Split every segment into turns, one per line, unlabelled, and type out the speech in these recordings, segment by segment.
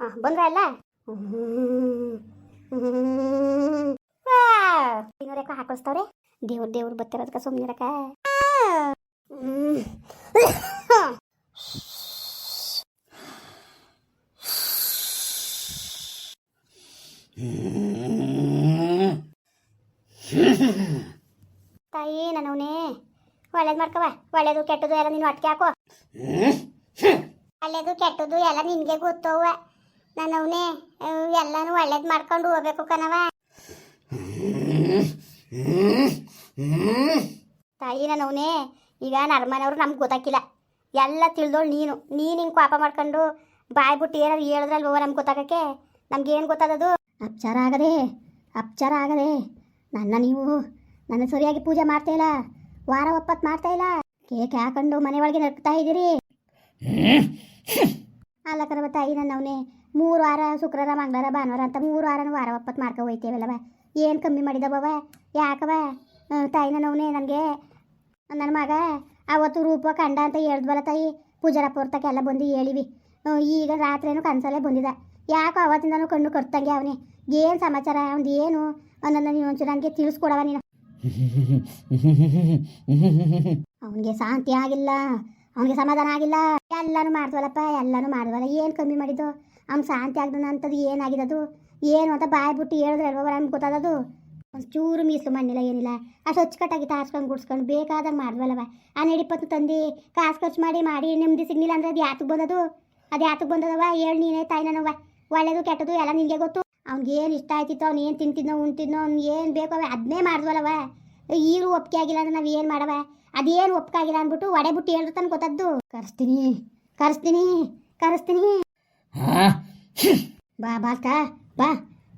ಹಾಂ ಬಂದ್ರ ಅಲ್ಲ ಇನ್ನೂರಕ್ಕ ಹಾಕೊಳ್ಸ್ತವ್ರೆ? ದೇವ್ರ ದೇವ್ರು ಬರ್ತಿರೋದಕ್ಕ ಸುಮ್ಮನಿರಕ್ಕ ತಾಯಿ ನನ್ನವನೇ ಒಳ್ಳೇದು ಮಾಡ್ಕವ ಒಳ್ಳೇದು ಕೆಟ್ಟದು ಎಲ್ಲ ನೀನು ಒಟ್ಟಿಗೆ ಹಾಕೋ. ಒಳ್ಳೇದು ಕೆಟ್ಟದು ಎಲ್ಲ ನಿನಗೆ ಗೊತ್ತವ ನನ್ನವನೇ ಎಲ್ಲಾನು ಒಳ್ಳೇದು ಮಾಡ್ಕೊಂಡು ಹೋಗ್ಬೇಕು ಕಣವ ತಾಯಿ ನನ್ನವನೇ ಈಗ ನರ್ಮನವ್ರು ನಮ್ಗೆ ಗೊತ್ತಾಕಿಲ್ಲ. ಎಲ್ಲ ತಿಳಿದೋಳು ನೀನು. ನೀನು ಹಿಂಗೆ ಪಾಪ ಮಾಡ್ಕೊಂಡು ಬಾಯ್ ಬಿಟ್ಟು ಏನಾರು ಹೇಳಿದ್ರಲ್ವ ನಮ್ಗೆ ಗೊತ್ತಾಗಕ್ಕೆ? ನಮ್ಗೇನು ಗೊತ್ತಾದದು ಅಪ್ಚಾರ ಆಗದೆ ಅಪ್ಚಾರ ಆಗದೆ ನನ್ನ ನೀವು ನನ್ನ ಸರಿಯಾಗಿ ಪೂಜೆ ಮಾಡ್ತಾ ಇಲ್ಲ ವಾರ ಒಪ್ಪತ್ತು ಮಾಡ್ತಾ ಇಲ್ಲ. ಕೇಕ್ ಹಾಕೊಂಡು ಮನೆ ಒಳಗೆ ನಡ್ತಾ ಇದ್ದೀರಿ. ಅಲ್ಲ ಕರವ ತಾಯಿ ನನ್ನ ಅವನೇ ಮೂರು ವಾರ ಶುಕ್ರವಾರ, ಮಂಗಳವಾರ, ಭಾನುವಾರ ಅಂತ ಮೂರು ವಾರನೂ ವಾರ ಒಪ್ಪತ್ತು ಮಾಡ್ಕೊ ಹೋಯ್ತೇವಲ್ಲವ ಏನು ಕಮ್ಮಿ ಮಾಡಿದವವ ಯಾಕವ ತಾಯಿನ ಅವನೇ ನನಗೆ. ನನ್ನ ಮಗ ಅವತ್ತು ರೂಪ, ಕಂಡ ಅಂತ ಹೇಳ್ದಲ್ಲ ತಾಯಿ? ಪೂಜಾರಪ್ಪ ಬಂದು ಹೇಳಿವಿ. ಈಗ ರಾತ್ರಿನೂ ಕನಸಲ್ಲೇ ಬಂದಿದ್ದ ಯಾಕೋ ಅವತ್ತಿಂದನೂ ಕಣ್ಣು ಕಟ್ತಂಗೆ ಅವನೇ. ಏನು ಸಮಾಚಾರ? ಅವ್ನು ಏನು? ನನ್ನ ನೀನು ಒಂಚೂರು ನನಗೆ ತಿಳಿಸ್ಕೊಡವ ನೀನು. ಅವನಿಗೆ ಶಾಂತಿ ಆಗಿಲ್ಲ. ಅವನಿಗೆ ಸಮಾಧಾನ ಆಗಿಲ್ಲ. ಎಲ್ಲಾನು ಮಾಡ್ದವಲ್ಲಪ್ಪ, ಎಲ್ಲಾನು ಮಾಡ್ದವಲ್ಲ. ಏನು ಕಮ್ಮಿ ಮಾಡಿದ್ದು? ಅವ್ನು ಶಾಂತಿ ಆಗ್ದನ ಅಂತದ್ದು ಏನಾಗಿದದು ಏನು ಅಂತ ಬಾಯ್ ಬಿಟ್ಟು ಹೇಳಿದ್ರೆ ಅಲ್ವ ನಮ್ಗೆ ಗೊತ್ತಾದದು? ಚೂರು ಮೀಸಲು ಮಣ್ಣಿಲ್ಲ ಏನಿಲ್ಲ. ಅಷ್ಟು ಅಚ್ಚುಕಟ್ಟಾಗಿ ತಾರ್ಸ್ಕೊಂಡು ಗುಡ್ಸ್ಕೊಂಡು ಬೇಕಾದಾಗ ಮಾಡಿದ್ವಲ್ಲವ? ಆ ನಡಿಪತ್ತು ತಂದು ಕಾಸು ಖರ್ಚು ಮಾಡಿ ಮಾಡಿ ನೆಮ್ಮದಿ ಸಿಗ್ಲಿಲ್ಲ ಅಂದ್ರೆ ಅದು ಯಾತಕ್ಕೆ ಬಂದದು? ಅದು ಯಾತಕ್ಕೆ ಬಂದದವ ಹೇಳಿ ನೀನೇ ತಾಯಿ ನನವ ಒಳ್ಳೇದು ಕೆಟ್ಟದು ಎಲ್ಲ ನಿನಗೆ ಗೊತ್ತು? ಅವ್ನಿಗೆ ಏನು ಇಷ್ಟ ಆಯ್ತಿತ್ತು, ಅವ್ನು ಏನು ತಿಂತಿದ್ನೋ, ಉಣ್ತಿದ್ನೋ, ಅವ್ನು ಏನು ಬೇಕೋ ಅವ ಅದನ್ನೇ ಮಾಡಿದ್ವಲ್ಲವ? ಈಗಲೂ ಒಪ್ಪಿಗೆ ಆಗಿಲ್ಲ ಅಂದ್ರೆ ನಾವು ಏನು ಮಾಡವ? ಅದೇನು ಒಪ್ಪಿಗೆ ಆಗಿಲ್ಲ ಅಂದ್ಬಿಟ್ಟು ಒಡೆ ಬಿಟ್ಟು ಹೇಳಿರ್ತಾನೆ ಗೊತ್ತದ್ದು? ಕರೆಸ್ತೀನಿ. ಕರೆಸ್ತೀನಿ. ಕರೆಸ್ತೀನಿ. ಬಾ ಬಾಸ್ಕ ಬಾ.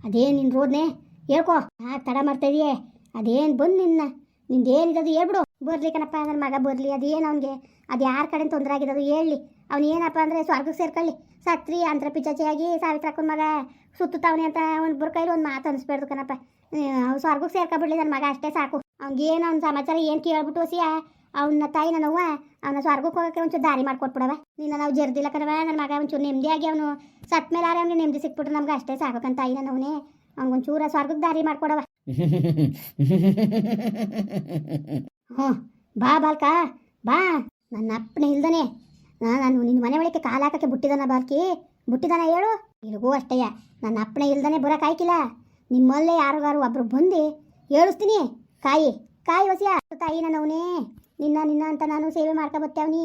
ಅದೇನು ನಿನ್ನ ರೋದ್ನೆ? ಹೇಳ್ಕೊ. ಹಾ ತಡ ಮಾಡ್ತಾ ಇದೆಯೇ? ಅದೇನು ಬಂದು ನಿನ್ನ? ನಿಂದೇನಿದದು ಹೇಳ್ಬಿಡು. ಬರಲಿ ಕಣಪ್ಪ ನನ್ನ ಮಗ ಬರ್ಲಿ. ಅದೇನು ಅವನಿಗೆ? ಅದು ಯಾರ ಕಡೆ ತೊಂದರೆ ಆಗಿರೋದು ಹೇಳಿ ಅವ್ನು ಏನಪ್ಪ ಅಂದರೆ ಸ್ವರ್ಗಕ್ಕೆ ಸೇರ್ಕೊಳ್ಳಿ. ಸತ್ರಿ, ಅಂತರ ಪಿಚಾಚಿಯಾಗಿ ಸಾವಿತ್ರಕ್ಕನ ಮಗ ಸುತ್ತುತ್ತವನೆ ಅಂತ ಅವ್ನ ಬುರ್ಕೈಲಿ ಒಂದು ಮಾತು ಅನಿಸ್ಬಾರ್ದು ಕಣಪ್ಪ. ಅವ್ನು ಸ್ವರ್ಗಕ್ಕೆ ಸೇರ್ಕೊಬಿಡ್ಲಿ ನನ್ನ ಮಗ, ಅಷ್ಟೇ ಸಾಕು. ಅವ್ನಿಗೇನು ಅವ್ನ ಸಮಾಚಾರ ಏನು ಕೇಳ್ಬಿಟ್ಟು ಹೊಸಿಯ ಅವನ ತಾಯಿ ನನ್ನವ್ವ ಅವನ ಸ್ವರ್ಗಕ್ಕೆ ಹೋಗಕ್ಕೆ ಒಂಚೂರು ದಾರಿ ಮಾಡ್ಕೊಟ್ಬಿಡವ. ನಿನ್ನ ನಾವು ಜರ್ದಿಲ್ಲ ಕಣವ ನನ್ನ ಮಗ ಒಂಚೂರು ನೆಮ್ಮದಿಯಾಗಿ ಅವನು ಸತ್ ಮೇಲೆ ಆರೆ ಅವ್ನಿಗೆ ನೆಮ್ಮದಿ ಸಿಕ್ಬಿಟ್ರೆ ನಮ್ಗೆ ಅಷ್ಟೇ ಸಾಕಂತ ತಾಯಿ ನನ್ನವನೇ ಅವ್ನಿಗೊಂಚೂರ ಸ್ವರ್ಗಕ್ಕೆ ದಾರಿ ಮಾಡ್ಕೊಡವ. ಹ್ಞೂ, ಬಾ ಬಾಲ್ಕ, ಬಾ. ನನ್ನ ಅಪ್ಪನೆ ಇಲ್ದನೆ. ನಾನು ನಿನ್ನ ಮನೆ ಒಳಗೆ ಕಾಲು ಹಾಕಕ್ಕೆ ಬಿಟ್ಟಿದ್ದಾನ ಬಾಲ್ಕಿ. ಬಿಟ್ಟಿದ್ದಾನ ಹೇಳು. ಇಲ್ಗೂ ಅಷ್ಟೇಯ ನನ್ನ ಅಪ್ಪನೆ ಇಲ್ದನೆ ಬರೋಕ್ಕಾಯ್ಕಿಲ್ಲ ನಿಮ್ಮಲ್ಲೇ ಯಾರಿಗಾರು ಒಬ್ರು ಬಂದು ಹೇಳಿಸ್ತೀನಿ ಕಾಯಿ ಕಾಯಿ ಹೊಸಿಯ ತಾಯಿ ನನ್ನವನೇ ನಿನ್ನ ನಿನ್ನ ಅಂತ ನಾನು ಸೇವೆ ಮಾಡ್ಕೊ ನೀ.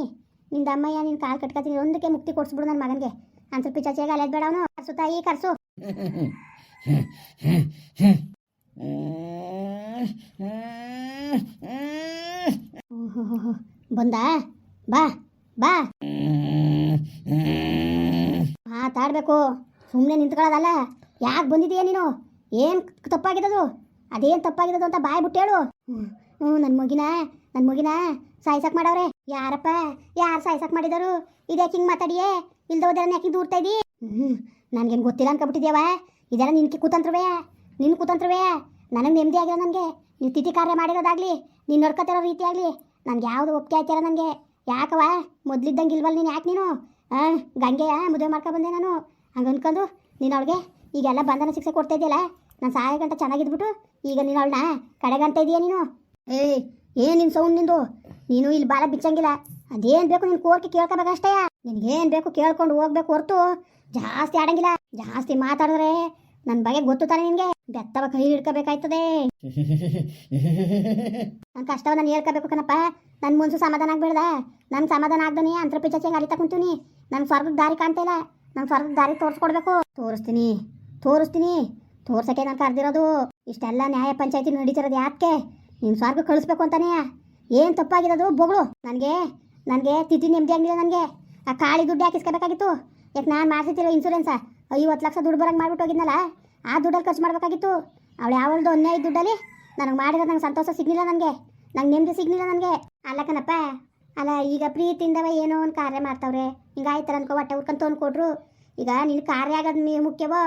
ನಿಂದ ಅಮ್ಮಯ್ಯ ನಿನ್ನ ಕಾಲು ಕಟ್ಕೊತೀನಿ, ಒಂದಕ್ಕೆ ಮುಕ್ತಿ ಕೊಡ್ಸ್ಬಿಡು ನನ್ನ ಮಗನಿಗೆ. ಸ್ವಲ್ಪ ಪಿಚಾಚಿಯಾಗ ಅಲೆದ್ ಬೇಡ ಅವನು. ಕರ್ಸು ತಾಯಿ, ಕರ್ಸು. ಬಂದ? ಬಾ ಬಾ. ಮಾತಾಡ್ಬೇಕು ಸುಮ್ಮನೆ ನಿಂತ್ಕೊಳ್ಳೋದಲ್ಲ. ಯಾಕೆ ಬಂದಿದೀಯ ನೀನು? ಏನು ತಪ್ಪಾಗಿದ್ದದು? ಅದೇನು ತಪ್ಪಾಗಿದ್ದದು ಅಂತ ಬಾಯ್ ಬಿಟ್ಟು ಹೇಳು. ಹ್ಞೂ ನನ್ನ ಮಗಿನ ನನ್ನ ಮಗಿನ, ಸಾಯ್ಸಕ್ ಮಾಡವ್ರೆ. ಯಾರಪ್ಪ, ಯಾರು ಸಾಯ್ಸಕ್ ಮಾಡಿದರು? ಇದ್ಯಾಕೆ ಹಿಂಗೆ ಮಾತಾಡಿಯೇ? ಇಲ್ದ ಹೋದ್ರೆ ಯಾಕೆ ದೂರ್ತಾ ಇದ್ದೀ ಹ್ಞೂ, ನನಗೇನು ಗೊತ್ತಿಲ್ಲ ಅನ್ಕೊಬಿಟ್ಟಿದ್ಯಾವ ಇದೆಲ್ಲ ನಿನ್ಗೆ ಕೂತಂತ್ರವೇ. ನಿನ್ನ ಕೂತಂತ್ರವೇ. ನನಗೆ ನೆಮ್ಮದಿ ಆಗಿಲ್ಲ ನನಗೆ. ನೀವು ತಿಥಿ ಕಾರ್ಯ ಮಾಡಿರೋದಾಗಲಿ, ನೀನು ನೋಡ್ಕೊತಿರೋ ರೀತಿ ಆಗಲಿ ನನಗೆ ಯಾವುದು ಒಪ್ಪಿಗೆ ಆಯ್ತಿಲ್ಲ ನನಗೆ? ಯಾಕವ ಮೊದಲಿದ್ದಂಗೆ ಇಲ್ವಲ್ಲ ನೀನು ಯಾಕೆ ನೀನು? ಹಾಂ ಗಂಗೆಯ ಮದುವೆ ಮಾಡ್ಕೊ ಬಂದೆ ನಾನು. ಹಂಗೆ ಅಂದ್ಕೊಂಡು ನೀನು ಅವಳಿಗೆ ಈಗೆಲ್ಲ ಬಂಧನ ಶಿಕ್ಷೆ ಕೊಡ್ತಾ ಇದೆಯಲ್ಲ, ನಾನು ಸಹಾಯ ಗಂಟ ಚೆನ್ನಾಗಿದ್ಬಿಟ್ಟು ಈಗ ನೀನು ಅವಳನ್ನ ಕಡೆಗಂಟ ಇದೆಯಾ ನೀನು? ಏಯ್, ಏನು ನಿನ್ನ ಸೌಂಡ್ ನಿಂದು? ನೀನು ಇಲ್ಲಿ ಬಾಲ ಬಿಚ್ಚಂಗಿಲ್ಲ. ಅದೇನು ಬೇಕು ನಿನ್ನ ಕೋರ್ಕೆ ಕೇಳ್ಕೋಬೇಕಷ್ಟೇ ನಿನಗೇನು ಬೇಕು ಕೇಳ್ಕೊಂಡು ಹೋಗ್ಬೇಕು ಹೊರತು. ಜಾಸ್ತಿ ಆಡಂಗಿಲ್ಲ. ಜಾಸ್ತಿ ಮಾತಾಡಿದ್ರೆ ನನ್ನ ಬಗ್ಗೆ ಗೊತ್ತು ತಾನೆ ನಿನಗೆ? ಬೆತ್ತವ ಕೈ ಹಿಡ್ಕೋಬೇಕಾಯ್ತದೆ. ನನ್ನ ಕಷ್ಟವ ನಾನು ಹೇಳ್ಕೋಬೇಕು ಕಣಪ್ಪ. ನನ್ನ ಮುನ್ಸು ಸಮಾಧಾನ ಆಗ್ಬೇಡ್ದ. ನನ್ನ ಸಮಾಧಾನ ಆಗ್ದನಿ ಅಂತರ ಪಿಚಾಚಿಗೆ ಅರಿತಾ ಕುಂತೀನಿ ನನ್ನ ಸ್ವರ್ಗದ ದಾರಿ ಕಾಣ್ತಾ ಇಲ್ಲ. ನನ್ನ ಸ್ವರ್ಗದ ದಾರಿ ತೋರಿಸ್ಕೊಡ್ಬೇಕು. ತೋರಿಸ್ತೀನಿ ತೋರಿಸ್ತೀನಿ. ತೋರ್ಸಕ್ಕೆ ನಾನು ಕರೆದಿರೋದು. ಇಷ್ಟೆಲ್ಲ ನ್ಯಾಯ ಪಂಚಾಯತಿ ನಡೀತಿರೋದು ಯಾಕೆ ನೀನು ಸ್ವಾರ್ಗ ಕಳಿಸ್ಬೇಕು ಅಂತಾನೆ. ಏನು ತಪ್ಪಾಗಿರೋದು? ಬೊಗಳು. ನನಗೆ ನನಗೆ ತಿಥಿ ನೆಮ್ಮದಿ ಆಗಿಲ್ಲ ನನಗೆ. ಆ ಕಾಳಿ ದುಡ್ಡು ಹಾಕಿಸ್ಕೋಬೇಕಾಗಿತ್ತು ಯಾಕೆ ನಾನು ಮಾಡ್ತಿದ್ದಿರೋ ಇನ್ಸೂರೆನ್ಸ ಐವತ್ತು ಲಕ್ಷ ದುಡ್ಡು ಬರಂಗೆ ಮಾಡ್ಬಿಟ್ಟು ಹೋಗಿದ್ನಲ್ಲ? ಆ ದುಡ್ಡಲ್ಲಿ ಖರ್ಚು ಮಾಡಬೇಕಾಗಿತ್ತು. ಅವಳು ಯಾವಳದು ಅನ್ಯಾಯ ದುಡ್ಡಲ್ಲಿ ನನಗೆ ಮಾಡಿರೋ ನಂಗೆ ಸಂತೋಷ ಸಿಗಲಿಲ್ಲ ನನಗೆ. ನಂಗೆ ನೆಮ್ಮದಿ ಸಿಗಲಿಲ್ಲ ನನಗೆ. ಅಲ್ಲ ಕಣಪ್ಪ, ಅಲ್ಲ ಈಗ ಪ್ರೀತಿಯಿಂದವ ಏನೋ ಒಂದು ಕಾರ್ಯ ಮಾಡ್ತಾವ್ರೆ. ಹಿಂಗಾಯ್ತಾರ ಅನ್ಕೋ, ಹೊಟ್ಟೆ ಉರ್ಕೊಂತ ತಂದು ಕೊಟ್ರು. ಈಗ ನಿನ್ನ ಕಾರ್ಯ ಆಗೋದು ಮುಖ್ಯವೋ?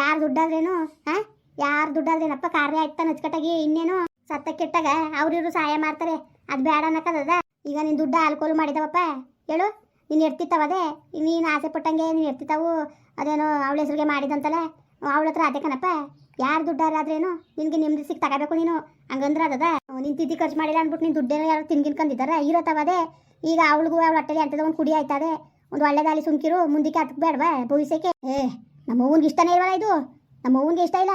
ಯಾರು ದುಡ್ಡಾದ್ರೇನು ಹಾಂ ಯಾರು ದುಡ್ಡಾದ್ರೇನಪ್ಪ? ಕಾರ್ಯ ಆಯ್ತಾ ನಚ್ಕಟ್ಟಾಗಿ ಇನ್ನೇನು? ಸತ್ತ ಕೆಟ್ಟಾಗ ಅವ್ರಿವ್ರು ಸಹಾಯ ಮಾಡ್ತಾರೆ. ಅದು ಬೇಡ ಅನ್ನಕ್ಕದ ಈಗ ನೀನು ದುಡ್ಡು ಆಲ್ಕೋಲ್ ಮಾಡಿದವಪ್ಪ. ಹೇಳು, ನೀನು ಇರ್ತಿತ್ತವದೆ ನೀನು ಆಸೆ ಪಟ್ಟಂಗೆ ನೀನು ಎಡ್ತಿತ್ತಾವು ಅದೇನೋ ಅವಳ ಹೆಸರಿಗೆ ಮಾಡಿದಂತಲ್ಲ. ಅವಳ ಹತ್ರ ಅದೇ ಕಣಪ್ಪ. ಯಾರು ದುಡ್ಡಾರಾದ್ರೇನು ನಿನಗೆ ನಿಮ್ದು ಸಿಕ್ ತಗೋಬೇಕು ನೀನು. ಹಂಗಂದ್ರೆ ಅದದ. ನಿನ್ ತಿದ್ದಿ ಖರ್ಚು ಮಾಡಿಲ್ಲ ಅಂದ್ಬಿಟ್ಟು ನೀನು ದುಡ್ಡೇನೋ ಯಾರು ತಿನ್ಗಿನ್ಕಂದಿದ್ದಾರೆ ಇರತ್ತವದೇ ಈಗ ಅವಳಿಗೂ ಅವಳ ಹೊಟ್ಟೆಲಿ ಅಂತದ ಒಂದು ಕುಡಿ ಆಯ್ತದೆ. ಒಂದು ಒಳ್ಳೆ ದಾಲಿ ಸುಮ್ಕಿರು, ಮುಂದಕ್ಕೆ ಹತ್ತಕ್ಕೆ ಬೇಡವಾ ಭವಿಷ್ಯಕ್ಕೆ? ಏ, ನಮ್ಮ ಇಷ್ಟನೇ ಇಲ್ವಲ್ಲ ಇದು? ನಮ್ಮ ಇಷ್ಟ ಇಲ್ಲ.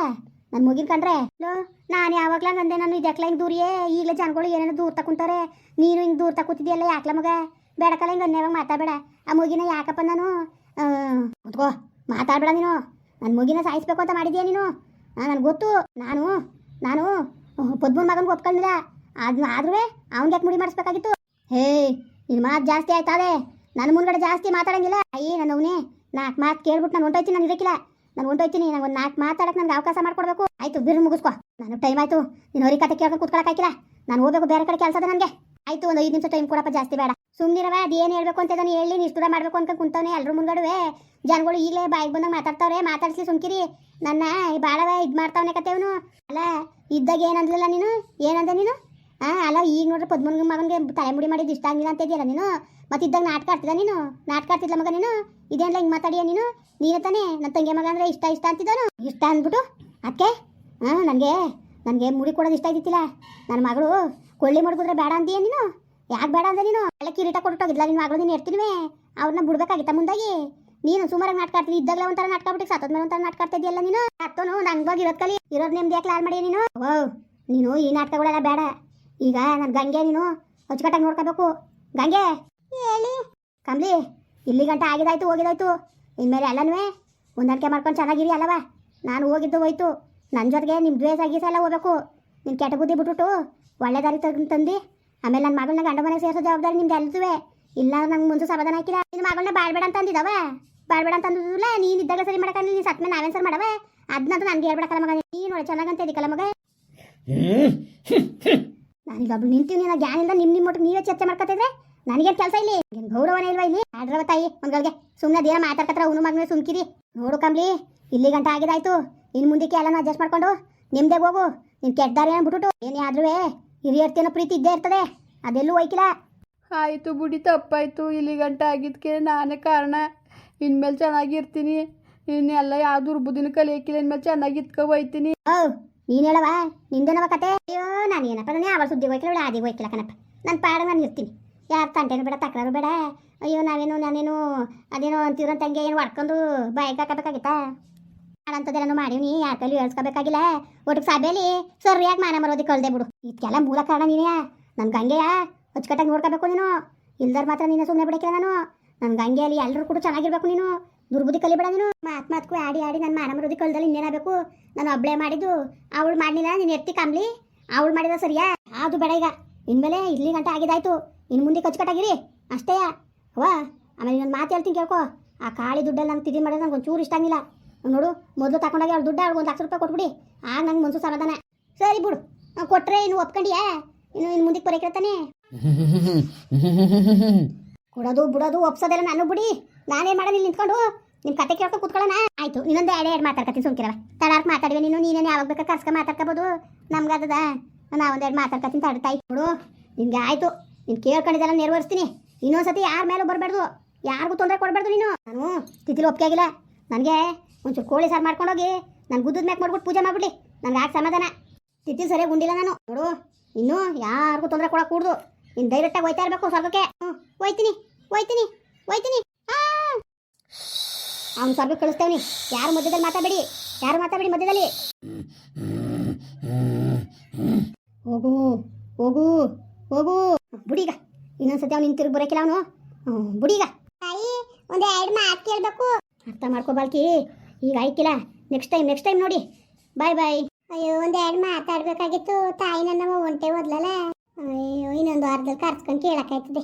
ನನ್ನ ಮುಗಿನ ಕಂಡ್ರೆ ಲೋ, ನಾನು ಯಾವಾಗ್ಲ ಅಂದೆ ನಾನು ಇದಕ್ಲ ಹಿಂಗೆ ದೂರಿಯೇ? ಈಗಲೇ ಜನಗಳು ಏನೇನು ದೂರ ತಕೊಂತಾರೆ ನೀನು ಹಿಂಗೆ ದೂರ ತಕೊತಿದ್ಯಲ್ಲ ಯಾಕ್ಲ ಮಗ? ಬೇಡಕಲ್ಲ ಹಿಂಗೆ ಅನ್ನೇವಾಗ ಮಾತಾಡಬೇಡ. ಆ ಮುಗಿನ ಯಾಕಪ್ಪ ನಾನು? ಕುತ್ಕೋ. ಮಾತಾಡ್ಬೇಡ ನೀನು. ನನ್ನ ಮುಗಿನ ಸಾಯಿಸ್ಬೇಕು ಅಂತ ಮಾಡಿದ್ಯಾ ನೀನು? ನನಗೆ ಗೊತ್ತು. ನಾನು ನಾನು ಪದ್ಮನ ಮಗನಿಗೆ ಒಪ್ಕೊಂಡಿಲ್ಲ ಅದು ಆದ್ರೂ ಅವ್ನಿಗೆ ಯಾಕೆ ಮುಡಿ ಮಾಡಿಸ್ಬೇಕಾಗಿತ್ತು? ಹೇ ನಿನ್ನ ಮಾತು ಜಾಸ್ತಿ ಆಯ್ತಾವೆ ನನ್ನ ಮುಂದ್ಗಡೆ ಜಾಸ್ತಿ ಮಾತಾಡಂಗಿಲ್ಲ. ಅಯ್ಯ, ನನ್ನ ಅವನೇ. ನಾಲ್ಕು ಮಾತು ಕೇಳ್ಬಿಟ್ಟು ನಾನು ಹೊಂಟೋಯ್ತೀನಿ, ನಾನು ಇರಕ್ಕಿಲ್ಲ ನಾನು ಹೊಂಟೋಯ್ತೀನಿ ನಂಗೆ ಒಂದು ನಾಲ್ಕು ಮಾತಾಡಕ್ಕೆ ನನಗೆ ಅವಕಾಶ ಮಾಡ್ಕೊಡ್ಬೇಕು. ಆಯ್ತು ಬಿರು ಮುಗಿಸ್ಕೊ. ನನಗೆ ಟೈಮ್ ಆಯ್ತು. ನೀನು ಹೊರಿ ಕತೆ ಕೇಳ್ಕೊಂಡು ಕೂತ್ಕೊಳಕ್ಕಾಗಿಲ್ಲ ನಾನು ಹೋಗ್ಬೇಕು ಬೇರೆ ಕಡೆ ಕೆಲಸ ಅದ ನನಗೆ. ಆಯ್ತು, ಒಂದು ಐದು ನಿಮಿಷ ಟೈಮ್ ಕೊಡಪ್ಪ ಜಾಸ್ತಿ ಬೇಡ. ಸುಮ್ಮನಿರವ ಏನು ಹೇಳಬೇಕು ಅಂತ ಅದನ್ನು ಹೇಳಿ, ನಿಷ್ಠುರ ಮಾಡಬೇಕು ಅಂತ ಕುಂತವನೇ ಎಲ್ಲರೂ ಮುಂದಡುವೆ ಜನಗಳು ಇಲ್ಲೇ ಬಾಯಿಗೆ ಬಂದಾಗ ಮಾತಾಡ್ತಾವ್ರೆ. ಮಾತಾಡಿಸಿ ಸುಮ್ಕಿರಿ. ನನ್ನ ಬಾಳವ ಇದು ಮಾಡ್ತಾವನೆ ಕತೆವನು ಅಲ್ಲ, ಇದ್ದಾಗ ಏನಂದ್ಲಲ್ಲ ನೀನು? ಏನಂದೆ ನೀನು? ಆ ಅಲ್ಲ ಈಗ ನೋಡ್ರಿ ಪದ್ಮನ ಮಗನಿಗೆ ತಲೆ ಮುಡಿ ಮಾಡಿದ್ದು ಇಷ್ಟ ಆಗಿಲ್ಲ ಅಂತ ಇದೆಯಲ್ಲ ನೀನು? ಮತ್ತೆ ಇದ್ದಾಗ ನಾಟಕ ಆಡ್ತಿದ್ದ ನೀನು? ನಾಟಕ ಆಡ್ತಿದ್ಲ ಮಗ ನೀನು? ಇದೇನಲ್ಲ ಹಿಂಗೆ ಮಾತಾಡಿಯ ನೀನು? ನೀನೇ ತಾನೇ? ನನ್ನ ತಂಗಿ ಮಗ ಅಂದ್ರೆ ಇಷ್ಟ ಇಷ್ಟ ಅಂತಿದ್ದಾನು? ಇಷ್ಟ ಅಂದ್ಬಿಟ್ಟು ಅದಕ್ಕೆ ಹಾಂ ನನಗೆ ನನಗೆ ಮುಡಿ ಕೊಡೋದು ಇಷ್ಟ ಇದ್ದಿತ್ತಿಲ್ಲ. ನನ್ನ ಮಗಳು ಕೊಳ್ಳಿ ಮಾಡ್ಕೊಂಡ್ರೆ ಬೇಡ ಅಂತೀಯ ನೀನು? ಯಾಕೆ ಬೇಡ ಅಂದೆ ನೀನು? ಒಳ್ಳೆ ಕಿರೀಟ ಕೊಟ್ಟೋಗಿದ್ಲ ನಿನ್ನ ಮಗಳು ನೀನು ಇರ್ತೀನಿ ಅವ್ರನ್ನ ಬಿಡ್ಬೇಕಾಗಿತ್ತ ಮುಂದಾಗಿ? ನೀನು ಸುಮಾರಾಗಿ ನಾಟಕ ಆಡ್ತೀವಿ ಇದ್ದಾಗಲೇ ಒಂಥರ ನಾಟಕ ಬಿಟ್ಟು ಸತ್ತದ ಮೇಲೆ ಒಂಥರ ನಾಟಕ ಆಡ್ತಾ ಇದೆಯಲ್ಲ ನೀನು ನಂಗೆ ನಂಗಾಗಿ ಇರೋದ್ ಕಲಿ ಇರೋದ್ ನಿಮ್ದು ಯಾಕೆ ಲಾಲ್ ಮಾಡಿ ನೀನು? ಓ ನೀನು ಈ ನಾಟಕಗಳೆಲ್ಲ ಬೇಡ. ಈಗ ನನ್ನ ಗಂಗೆ ನೀನು ಅಚ್ಚುಕಟ್ಟಾಗಿ ನೋಡ್ಕೋಬೇಕು. ಗಂಗೆ! ಹೇಳಿ? ಕಮ್ಲಿ, ಇಲ್ಲಿ ಗಂಟ ಆಗಿದಾಯ್ತು, ಹೋಗಿದಾಯ್ತು. ಇನ್ಮೇಲೆ ಎಲ್ಲನೂ ಹೊಂದಾಣಿಕೆ ಮಾಡ್ಕೊಂಡು ಚೆನ್ನಾಗಿರಿ ಅಲ್ಲವ? ನಾನು ಹೋಗಿದ್ದು ಹೋಯ್ತು. ನನ್ನ ಜೊತೆಗೆ ನಿಮ್ಮ ದ್ವೇಷ ಗೀಸ ಎಲ್ಲ ಹೋಗ್ಬೇಕು. ನಿನ್ನ ಕೆಟ್ಟ ಬುದ್ಧಿ ಬಿಟ್ಬಿಟ್ಟು ಒಳ್ಳೆ ದಾರಿ ತಗ್ ತಂದು ಆಮೇಲೆ ನನ್ನ ಮಗಳನ್ನ ಗಂಡ ಮನೆಗೆ ಸೇರಿಸೋ ಜವಾಬ್ದಾರಿ ನಿಮ್ಗೆ ಎಲ್ದುವೆ ಇಲ್ಲ ನಂಗೆ ಮುಂದೆ ಸಮಾಧಾನ ಹಾಕಿಲ್ಲ. ನಿನ್ನ ಮಗಳನ್ನ ಬಾಳ್ಬೇಡ ಅಂತ ಅಂದಿದ್ದಾವ ಬಾಳ್ಬೇಡ ಅಂತ ನೀನು ಇದ್ದಾಗ ಸರಿ ಮಾಡಕ್ಕೆ ನೀನು ಸತ್ಮೆ ನಾವೇನು ಸರ್ ಮಾಡವೆ? ಅದನ್ನಂತೂ ನನಗೆ ಹೇಳ್ಬೇಡ ಮಗ ನೀನು ಒಳ್ಳೆ ಚೆನ್ನಾಗಂತ ಇದಕ್ಕಲ್ಲ ಮಗ. ನಾನೀಗ ಒಬ್ಳು ನಿಂತೀವಿ ನಿನ್ನ ಇಲ್ಲ ನಿಮ್ಮ ನಿಮ್ಮ ಒಟ್ಟಿಗೆ ನೀವೇ ಚರ್ಚೆ ಮಾಡ್ಕೊತಿದ್ರೆ ನನಗೇನು ಕೆಲಸ ಇಲ್ಲಿ? ಏನು ಗೌರವನೇ ಇಲ್ವಾ ಇಲ್ಲಿ? ಆಡ್ರವ ತಾಯಿ ಒಂದ್ಗಳಿಗೆ ಸುಮ್ಮನೆ ದೇಹ ಮಾತಾಡ್ಕತ್ರ ಅವನು ಮಗನೇ ಸುಮ್ಕಿರಿ ನೋಡು ಕಂಬ್ಲಿ ಇಲ್ಲಿ ಗಂಟ ಆಗಿದಾಯ್ತು. ಇನ್ನು ಮುಂದಕ್ಕೆ ಎಲ್ಲನೂ ಅಡ್ಜಸ್ಟ್ ಮಾಡ್ಕೊಂಡು ನಿಮ್ದೇ ಹೋಗು. ನೀನು ಕೆಟ್ಟದಾರಿ ಬಿಟ್ಟು ಏನೇ ಆದ್ರೂ ಹಿರಿಯರ್ತಿನ ಪ್ರೀತಿ ಇದ್ದೇ ಇರ್ತದೆ. ಅದೆಲ್ಲೂ ಹೋಯ್ಕಿಲ್ಲ
ಆಯಿತು ಬಿಡಿ ತಪ್ಪಾಯಿತು. ಇಲ್ಲಿ ಗಂಟ ಆಗಿದ್ದಕ್ಕೆ ನಾನೇ ಕಾರಣ. ಇನ್ಮೇಲೆ ಚೆನ್ನಾಗಿರ್ತೀನಿ. ಇನ್ನೆಲ್ಲ ಯಾವ ಬುದ್ದಿನ ಕಲಿಯಕ್ಕಿಲ್ಲ ಇನ್ಮೇಲೆ ಚೆನ್ನಾಗಿ ಇತ್ಕೊ ಹೋಯ್ತೀನಿ
ನೀನ್ ಹೇಳವ ನಿಂದೇನವ ಕತೆ? ಅಯ್ಯೋ, ನಾನು ಏನಪ್ಪ ನಾನು ಯಾವ ಸುದ್ದಿ ಹೋಯ್ಕಿಲ್ಲ ಆದಿಗೆ ಹೋಯ್ಕಿಲ್ಲ ಕಣಪ್ಪ. ನನ್ನ ಪಾಡ ನಾನು ಇರ್ತೀನಿ. ಯಾರು ತಂಟೆನೂ ಬೇಡ, ತಕರಾರು ಬೇಡ. ಅಯ್ಯೋ, ನಾವೇನು, ನಾನೇನು, ಅದೇನೋ ಅಂತೀರಂತ ಹಂಗೆ ಏನು ಹೊಡ್ಕೊಂಡು ಬಾಯಿಗೆ ಹಾಕಬೇಕಾಗಿತ್ತಾ? ಅಂಥದ್ದೆಲ್ಲ ಮಾಡೀನಿ ಯಾರ ಕೈಲಿ ಹೇಳ್ಸ್ಕೋಬೇಕಾಗಿಲ್ಲ ಒಟ್ಟಿಗೆ ಸಭೆಯಲ್ಲಿ ಸರಿಯಾಗಿ ಮಾನ ಮರೋದಿ ಕಳ್ದೆ ಬಿಡು. ಇದಕ್ಕೆಲ್ಲ ಮೂಲ ಕಾರಣ ನೀನೇ. ನನ್ನ ಗಂಗೆಯ ಅಚ್ಚುಕಟ್ಟಾಗಿ ನೋಡ್ಕೋಬೇಕು ನೀನು. ಇಲ್ದರ್ ಮಾತ್ರ ನೀನು ಸುಮ್ಮನೆ ಬಿಡಕ್ಕಿಲ್ಲ ನಾನು. ನನ್ನ ಗಂಗೆಯಲ್ಲಿ ಎಲ್ಲರೂ ಕೂಡ ಚೆನ್ನಾಗಿರ್ಬೇಕು ನೀನು. ದುರ್ಬುದ್ಧಿ ಕಲಿಬೇಡ ನೀನು. ಮಾತ್ ಮಾತ್ಕು ಆಡಿ ಆಡಿ ನನ್ನ ಮಾನ ಮರೋದಿ ಕಲ್ದಲ್ಲಿ ಇನ್ನೇನಾಗಬೇಕು? ನಾನು ಒಬ್ಳೆ ಮಾಡಿದ್ದು. ಅವಳು ಮಾಡಲಿಲ್ಲ, ನೀನು ಎತ್ತಿ ಕಾಮ್ಲಿ. ಅವಳು ಮಾಡಿದ ಸರಿಯಾ? ಅದು ಬೇಡ ಈಗ. ಇನ್ಮೇಲೆ ಇಲ್ಲಿ ಗಂಟೆ ಆಗಿದಾಯ್ತು ಇನ್ನು ಮುಂದೆ ಕಚ್ಕಟ್ಟಾಗಿರಿ. ಅಷ್ಟೇ. ಅವ್ವ, ಆಮೇಲೆ ನನ್ನ ಮಾತು ಹೇಳ್ತೀನಿ ಕೇಳ್ಕೊ. ಆ ಕಾಳಿ ದುಡ್ಡಲ್ಲಿ ನಂಗೆ ತಿದ್ದಿ ಮಾಡೋದು ನಂಗೆ ಒಂಚೂರು ಇಷ್ಟ ಆಗಿಲ್ಲ ನೋಡು, ಮೊದಲು ತಗೊಂಡಾಗ ಅವ್ಳು ದುಡ್ಡು ಅವ್ಳಿಗೆ ಒಂದು ಲಕ್ಷ ರೂಪಾಯಿ ಕೊಟ್ಬಿಡಿ. ಆಗ ನಂಗೆ ಮನ್ಸು ಸಮಾಧಾನ. ಸರಿ ಬಿಡು. ನಾವು ಕೊಟ್ಟರೆ ಇನ್ನು ಒಪ್ಕೊಂಡಿಯಾ? ಇನ್ನು ಇನ್ನು ಮುಂದಕ್ಕೆ ಬರೋಕಿರ್ತಾನೆ ಕೊಡೋದು ಬಿಡೋದು ಒಪ್ಸೋದೆಲ್ಲ ನಾನು ಬಿಡಿ. ನಾನೇನು ಮಾಡೋದು? ಇಲ್ಲಿ ನಿಂತ್ಕೊಂಡು ನಿಮ್ಮ ಕತೆ ಕೇಳ್ಕೊಂಡು ಕುತ್ಕೊಳ್ಳೋಣ. ಆಯ್ತು, ಇನ್ನೊಂದು ಎರಡು ಎರಡು ಮಾತಾಡ್ಕತ್ತೀನಿ ಸುಮ್ಕಿರವ ತಡಾರ್ಕ ಮಾತಾಡುವೆ ನೀನು ನೀನೇನು ಯಾವಾಗ ಬೇಕಾ ಕರ್ಸ್ಕ ಮಾತಾಡ್ಕೋಬೋದು. ನಮ್ಗೆ ಅದದ ನಾ ಎರಡು ಮಾತಾಡ್ಕತ್ತೀನಿ ತಡ್ತಾಯಿ ನೋಡು ನಿಮ್ಗೆ ಆಯ್ತು, ನೀನು ಕೇಳ್ಕೊಂಡಿದ್ದೆಲ್ಲ ನೆರವೇರಿಸ್ತೀನಿ. ಇನ್ನೊಂದ್ಸತಿ ಯಾರ ಮೇಲೂ ಬರಬಾರ್ದು ಯಾರಿಗೂ ತೊಂದರೆ ಕೊಡಬಾರ್ದು ನೀನು. ನಾನು ತಿಥಿಲಿ ಒಪ್ಪಿಗೆ ಆಗಿಲ್ಲ. ನನಗೆ ಒಂಚೂರು ಕೋಳಿ ಸಾರು ಮಾಡ್ಕೊಂಡೋಗಿ ನಾನು ಗುದ್ದದ ಮ್ಯಾಕ್ ಮಾಡ್ಬಿಟ್ಟು ಪೂಜೆ ಮಾಡ್ಬಿಡಿ ನನಗೆ ಆಗ ಸಮಾಧಾನ. ತಿಥಿ ಸರಿಯಾಗಿ ಉಂಡಿಲ್ಲ ನಾನು. ನೋಡು, ಇನ್ನು ಯಾರಿಗೂ ತೊಂದರೆ ಕೊಡೋಕೆ ಕೂಡ್ದು. ನೀನು ಡೈರೆಕ್ಟಾಗಿ ಹೋಯ್ತಾ ಇರಬೇಕು ಸ್ವರ್ಗಕ್ಕೆ. ಹ್ಞೂ ಹೋಯ್ತೀನಿ ಹೋಯ್ತೀನಿ ಹೋಯ್ತೀನಿ. ಅವ್ನು ಸ್ವರ್ಗಕ್ಕೆ ಕಳಿಸ್ತೇವನಿ. ಯಾರು ಮಧ್ಯದಲ್ಲಿ ಮಾತಾಡಬೇಡಿ. ಯಾರು ಮಾತಾಡಬೇಡಿ ಮಧ್ಯದಲ್ಲಿ. ಹೋಗು ಹೋಗು ಹೋಗು. ಬುಡೀಗ ಇನ್ನೊಂದ್ಸತಿ ಅವ್ನು ತಿರುಗಿ ಬರೋಕಿಲ್ಲ ಅವನು. ಬುಡೀಗ ತಾಯಿ, ಒಂದು ಎರಡು ಮಾತು ಕೇಳಬೇಕು. ಅರ್ಥ ಮಾಡ್ಕೋ ಬಾಲ್ಕಿ. ಈಗ ಆಯ್ಕಿಲ್ಲ. ನೆಕ್ಸ್ಟ್ ಟೈಮ್ ನೆಕ್ಸ್ಟ್ ಟೈಮ್ ನೋಡಿ. ಬಾಯ್ ಬಾಯ್ ಅಯ್ಯೋ, ಒಂದು ಎರಡು ಮಾತಾಡ್ಬೇಕಾಗಿತ್ತು. ತಾಯಿ ನನ್ನ ಒಂಟೆ ಓದ್ಲಲ್ಲ ಅಯ್ಯೋ, ಇನ್ನೊಂದು ವಾರದಲ್ಲಿ ಕರ್ಸ್ಕೊಂಡು ಕೇಳಕ್ಕಾಯ್ತದೆ.